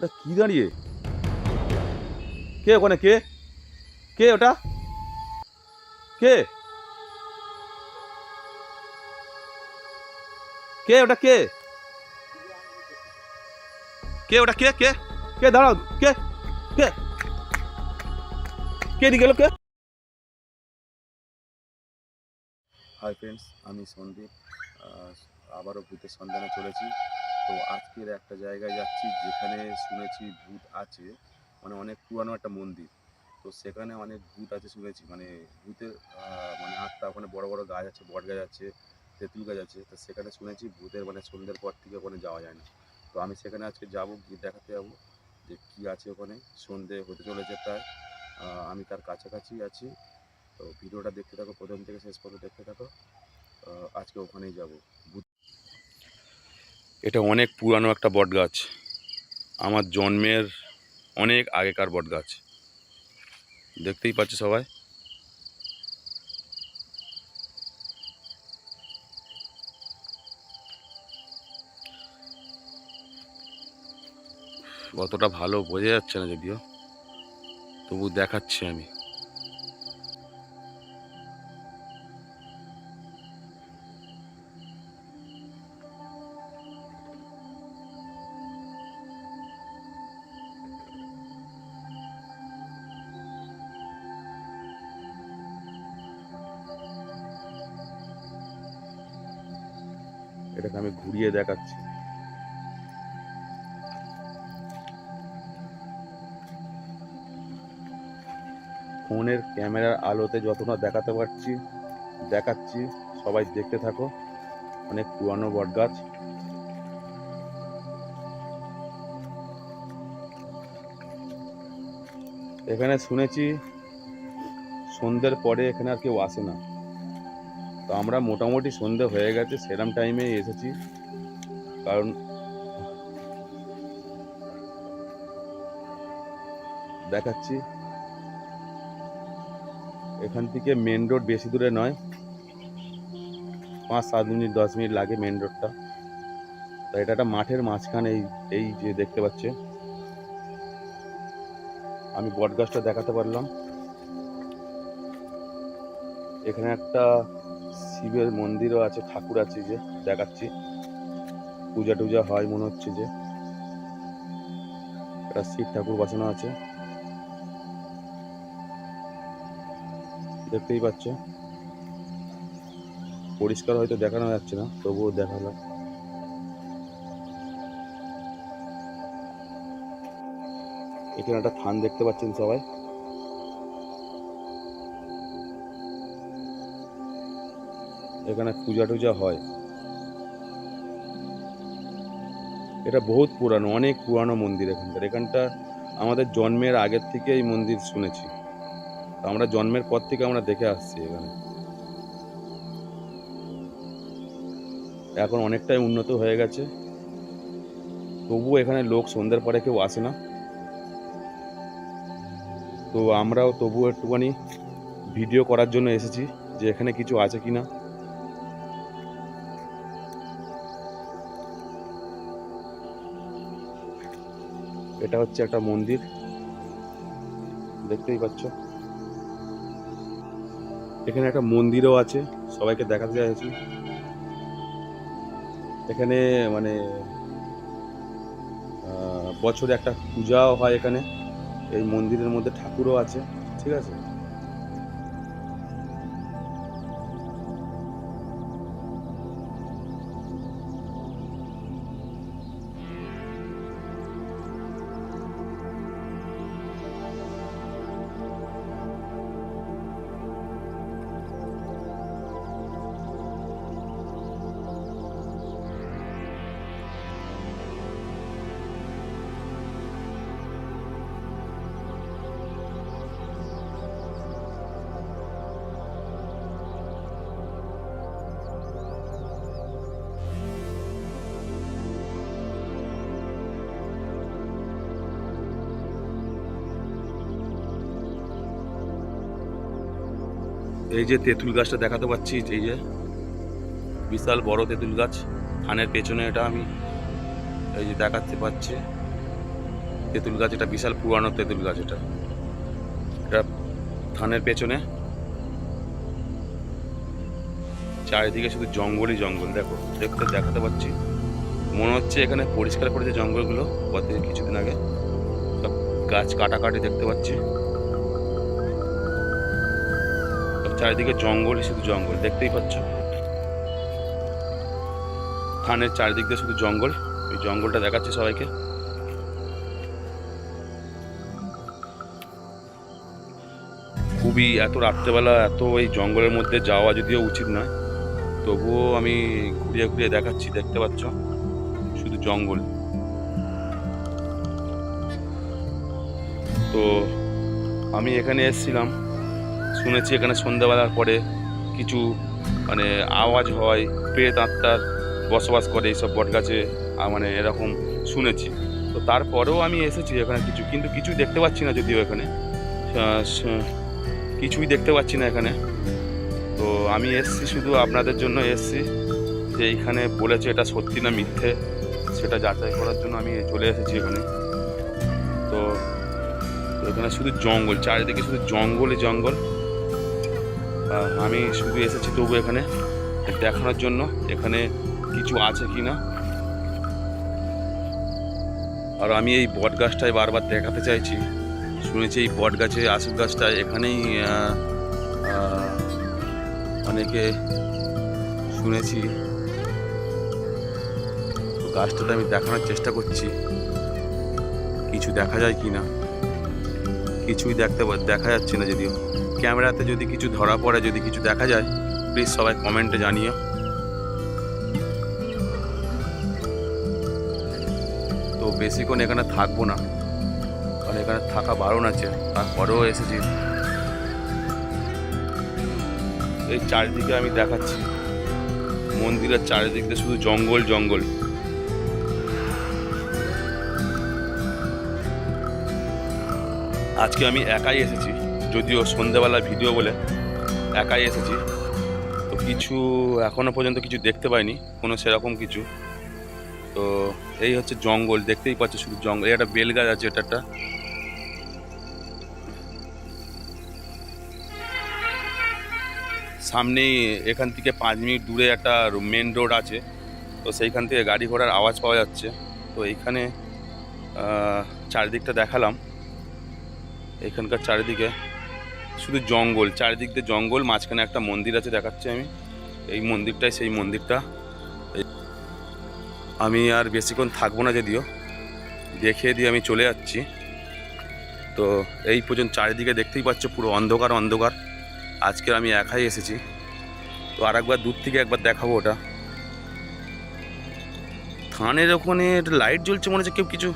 ওটা কি দাঁড়িয়ে? কে ওখানে? কে? কে ওটা? কে? কে ওটা কে? কে ওটা কে? কে? কে, দাঁড়াও, কে? কে? কে দিকে গেল কে? হাই ফ্রেন্ডস আমি সন্দীপ। আবারও ভূতের সন্ধানে চলেছি। তো আজকের একটা জায়গায় যাচ্ছি যেখানে শুনেছি ভূত আছে মানে অনেক পুরানো একটা মন্দির। তো সেখানে অনেক ভূত আছে শুনেছি মানে ভূতের মানে আত্মা ওখানে বড় বড় গাছ আছে, বট গাছ আছে, তেঁতুল গাছ আছে, তো সেখানে শুনেছি ভূতের মানে সন্ধ্যের পর থেকে ওখানে যাওয়া যায় না। তো আমি সেখানে আজকে যাব, গিয়ে দেখাতে যাব যে কী আছে ওখানে। সন্ধে হতে চলেছে প্রায় আমি তার কাছাকাছি আছি। তো ভিডিওটা দেখতে থাকো, প্রথম থেকে শেষ পর্যন্ত দেখতে থাকো। আজকে ওখানেই যাব। এটা অনেক পুরানো একটা বট গাছ আমার জন্মের অনেক আগেকার বট গাছ দেখতেই পাচ্ছ সবাই? অতটা ভালো বোঝা যাচ্ছে না যদিও, তবু দেখাচ্ছি আমি। এটাকে আমি ঘুরিয়ে দেখাচ্ছি। ফোনের ক্যামেরার আলোতে যতটা দেখাতে পারছি, দেখাচ্ছি, সবাই দেখতে থাকো। অনেক পুরানো বট গাছ এখানে শুনেছি, সন্ধ্যের পরে এখানে আর কেউ আসে না। তো আমরা মোটামুটি সন্ধে হয়ে গেছে, সেরম টাইমে এসেছি। কারণ দেখাচ্ছি। এখান থেকে মেন রোড বেশি দূরে নয়। পাঁচ, সাত মিনিট, দশ মিনিট লাগে মেন রোডটা তো এটা একটা মাঠের মাঝখানে এই এই যে দেখতে পাচ্ছে। আমি বট দেখাতে পারলাম। এখানে একটা শিবের মন্দিরও আছে, ঠাকুর আছে যে, দেখাচ্ছি। পূজা টুজা হয় মনে হচ্ছে যে। একটা শিব ঠাকুর বসানো আছে। দেখতেই পাচ্ছ। পরিষ্কার হয়তো দেখানো যাচ্ছে না, তবুও দেখালাম এখানে একটা থান দেখতে পাচ্ছেন সবাই। এখানে পূজা টুজা হয়। এটা বহুত পুরানো, অনেক পুরানো মন্দির এখানকার। এখানটা আমাদের জন্মের আগের থেকে এই মন্দির শুনেছি। আমরা জন্মের পর থেকে আমরা দেখে আসছি এখানে। এখন অনেকটাই উন্নত হয়ে গেছে। তবুও এখানে লোক সন্ধ্যের পরে কেউ আসে না। তো আমরাও তবুও একটুখানি ভিডিও করার জন্য এসেছি যে এখানে কিছু আছে কি না এটা হচ্ছে একটা মন্দির। দেখতেই পাচ্ছ। এখানে একটা মন্দিরও আছে, সবাইকে দেখাতে চাইছি। এখানে মানে বছরে একটা পূজাও হয় এখানে। এই মন্দিরের মধ্যে ঠাকুরও আছে, ঠিক আছে? এই যে তেঁতুল গাছটা দেখাতে পাচ্ছি, এই যে বিশাল বড় তেঁতুল গাছ। থানের পেছনে এটা আমি এই যে দেখাতে পাচ্ছি। তেঁতুল গাছ, এটা বিশাল পুরানো তেঁতুল গাছ এটা। এটা থানের পেছনে। চারিদিকে শুধু জঙ্গলই জঙ্গল, দেখো। দেখতে, দেখাতে পাচ্ছি। মনে হচ্ছে এখানে পরিষ্কার করেছে জঙ্গলগুলো কত কিছুদিন আগে। সব গাছ কাটাকাটি দেখতে পাচ্ছি। চারিদিকে জঙ্গলই শুধু জঙ্গল, দেখতেই পাচ্ছ? থানের চারিদিক দিয়ে শুধু জঙ্গল ওই জঙ্গলটা দেখাচ্ছে সবাইকে। খুবই এত রাত্রেবেলা, এত এই জঙ্গলের মধ্যে যাওয়া যদিও উচিত নয়, তবুও আমি ঘুরিয়ে ঘুরিয়ে দেখাচ্ছি, দেখতে পাচ্ছ? শুধু জঙ্গল। তো, আমি এখানে এসেছিলাম। শুনেছি এখানে সন্ধ্যাবেলার পরে কিছু মানে আওয়াজ হয়, প্রেত আত্মার বসবাস করে এইসব বটগাছে মানে এরকম শুনেছি। তো তারপরেও আমি এসেছি এখানে কিছু, কিন্তু কিছুই দেখতে পাচ্ছি না যদিও এখানে। কিছুই দেখতে পাচ্ছি না এখানে। তো আমি এসছি শুধু আপনাদের জন্য এসছি যে এইখানে বলেছে এটা সত্যি না মিথ্যে, সেটা যাচাই করার জন্য আমি চলে এসেছি এখানে। তো এখানে শুধু জঙ্গল, চারিদিকে শুধু জঙ্গলই জঙ্গল। আমি শুধু এসেছি তবু এখানে দেখানোর জন্য। এখানে কিছু আছে কি না আর আমি এই বট গাছটায় বারবার দেখাতে চাইছি। শুনেছি এই বট গাছে আশুক গাছটা এখানেই অনেকে শুনেছি। গাছটাতে আমি দেখানোর চেষ্টা করছি। কিছু দেখা যায় কি না কিছুই দেখতে দেখা যাচ্ছে না যদিও। ক্যামেরাতে যদি কিছু ধরা পড়ে, যদি কিছু দেখা যায় প্লিজ সবাই কমেন্টে জানিও। তো বেশিক্ষণ এখানে থাকব না। কারণ এখানে থাকা বারণ আছে। তারপরেও এসেছি। এই চারিদিকে আমি দেখাচ্ছি। মন্দিরের চারিদিক শুধু জঙ্গল জঙ্গল। আজকে আমি একাই এসেছি। যদিও সন্ধ্যেবেলা ভিডিও বলে একাই এসেছি, তো কিছু এখনও পর্যন্ত কিছু দেখতে পাইনি, কোনো সেরকম কিছু। তো এই হচ্ছে জঙ্গল, দেখতেই পাচ্ছ শুধু জঙ্গল। এই একটা বেল গাছ আছে এটা একটা সামনেই এখান থেকে পাঁচ মিনিট দূরে একটা মেন রোড আছে, তো সেইখান থেকে গাড়ি ঘোড়ার আওয়াজ পাওয়া যাচ্ছে। তো এইখানে চারিদিকটা দেখালাম। এখানকার চারিদিকে শুধু জঙ্গল, চারিদিক দিয়ে জঙ্গল, মাঝখানে একটা মন্দির আছে দেখাচ্ছি আমি। এই মন্দিরটাই সেই মন্দিরটা। আমি আর বেশিক্ষণ থাকব না যদিও। দেখিয়ে দিয়ে আমি চলে যাচ্ছি। তো এই পর্যন্ত চারিদিকে দেখতেই পাচ্ছ পুরো অন্ধকার অন্ধকার। আজকে আমি একাই এসেছি। তো আর একবার দূর থেকে একবার দেখাবো ওটা। থানের ওখানে লাইট জ্বলছে মনে হচ্ছে কেউ কিছু।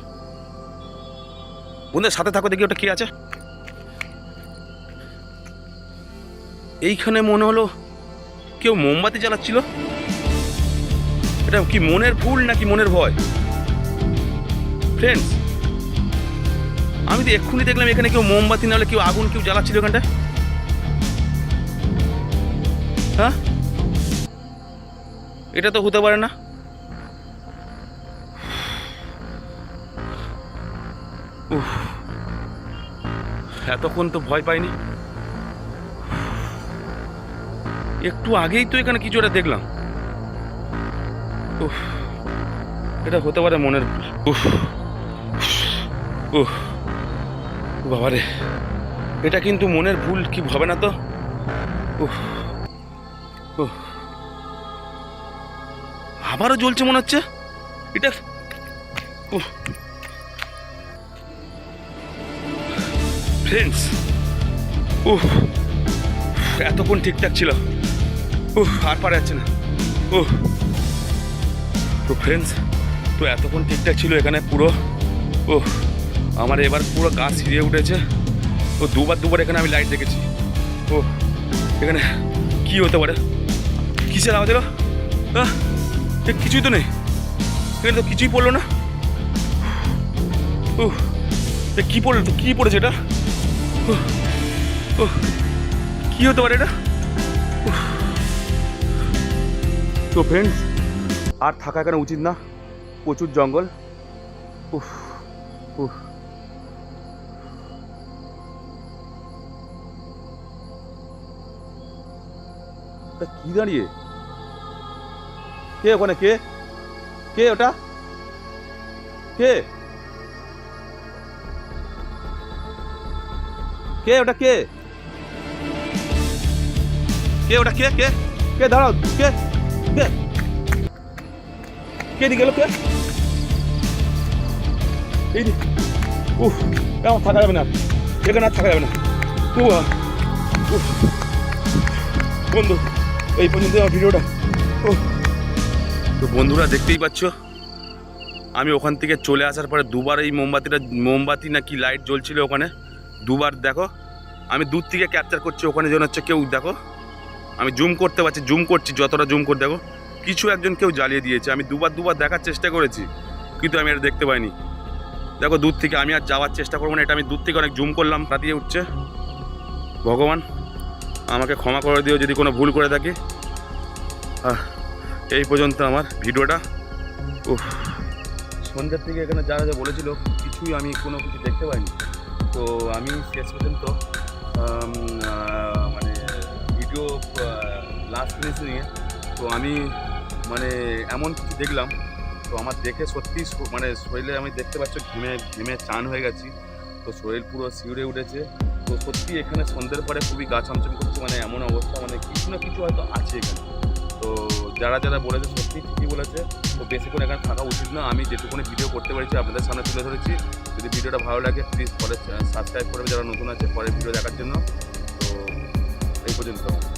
বন্ধুদের সাথে থাকো, দেখি ওটা কি আছে। এইখানে মনে হলো কেউ মোমবাতি জ্বালাচ্ছিল। এটা কি মনের ভুল নাকি মনের ভয়? ফ্রেন্ডস আমি তো এক্ষুনি দেখলাম এখানে কেউ মোমবাতি নাহলে কেউ আগুন কেউ জ্বালাচ্ছিল এখানটায়। হ্যাঁ? এটা তো হতে পারে না। এতক্ষণ তো ভয় পাইনি। একটু আগেই তো এখানে কিছু একটা দেখলাম। এটা হতে পারে মনের উফ বাবারে, এটা কিন্তু মনের ভুল কি হবে না তো? আবারও জ্বলছে মনে হচ্ছে। এটা ফ্রেন্ডস উফ, এতক্ষণ ঠিকঠাক ছিল। আর পারা যাচ্ছে না। উফ। তো ফ্রেন্ডস তো এতক্ষণ ঠিকঠাক ছিল এখানে পুরো? ও আমার এবার পুরো গা সিরিয়ে উঠেছে। তো দুবার দুবার এখানে আমি লাইট দেখেছি। ও এখানে কি হতে পারে? কিসের আওয়াজ এলো? এ কিছুই তো নেই। এখানে তো কিছুই পড়ল না। ও কি পড়ল? কি পড়েছে এটা? উহ, কি হতে পারে এটা? তো ফ্রেন্ডস আর থাকা এখানে উচিত না? প্রচুর জঙ্গল। উফ উফ। কি দাঁড়িয়ে? কে ওখানে? কে? কে ওটা? কে? কে ওটা? কে? কে ওটা? কে? কে? কে, দাঁড়াও। কে? কে দিকে গেল কে? এই উফ, এমন থাকা যাবে না। এখানে আর থাকা যাবে না। উফ। বন্ধু, এই পর্যন্ত আমার ভিডিওটা। তো বন্ধুরা, দেখতেই পাচ্ছ? আমি ওখান থেকে চলে আসার পরে দুবার এই মোমবাতিটা, মোমবাতি না কি লাইট জ্বলছিল ওখানে? দুবার, দেখো। আমি দূর থেকে ক্যাপচার করছি, ওখানে যেন হচ্ছে কেউ, দেখো। আমি জুম করতে পারছি, জুম করছি, যতটা জুম করে দেখো। কিছু একজন কেউ জ্বালিয়ে দিয়েছে, আমি দুবার দুবার দেখার চেষ্টা করেছি, কিন্তু আমি এটা দেখতে পাইনি। দেখো, দূর থেকে আমি আর যাওয়ার চেষ্টা করব না, এটা আমি দূর থেকে অনেক জুম করলাম কাটিয়ে উঠছে। ভগবান, আমাকে ক্ষমা করে দিও যদি কোনো ভুল করে থাকি। এই পর্যন্ত আমার ভিডিওটা। ও সন্ধ্যের থেকে এখানে যারা যা বলেছিল, কিছুই আমি কোনো কিছু দেখতে পাইনি। তো আমি শেষ পর্যন্ত ভিডিও লাস্ট ফিনিশ নিয়ে। তো আমি মানে এমন কিছু দেখলাম। তো আমার দেখে সত্যি মানে শরীরে আমি দেখতে পাচ্ছ, ঘেমে ঘেমে চান হয়ে গেছি। তো শরীর পুরো শিউরে উঠেছে। তো সত্যি এখানে সন্ধ্যের পরে খুবই গা ছমছম করছে মানে এমন অবস্থা মানে কিছু না কিছু হয়তো আছে এখানে। তো যারা যারা বলেছে সত্যি ঠিকই বলেছে, তো বেশিক্ষণ এখানে থাকা উচিত না। আমি যেটুকুনি ভিডিও করতে পেরেছি, আপনাদের সামনে তুলে ধরেছি। যদি ভিডিওটা ভালো লাগে প্লিজ পরে সাবস্ক্রাইব করবে যারা নতুন আছে পরের ভিডিও দেখার জন্য। তো এই পর্যন্ত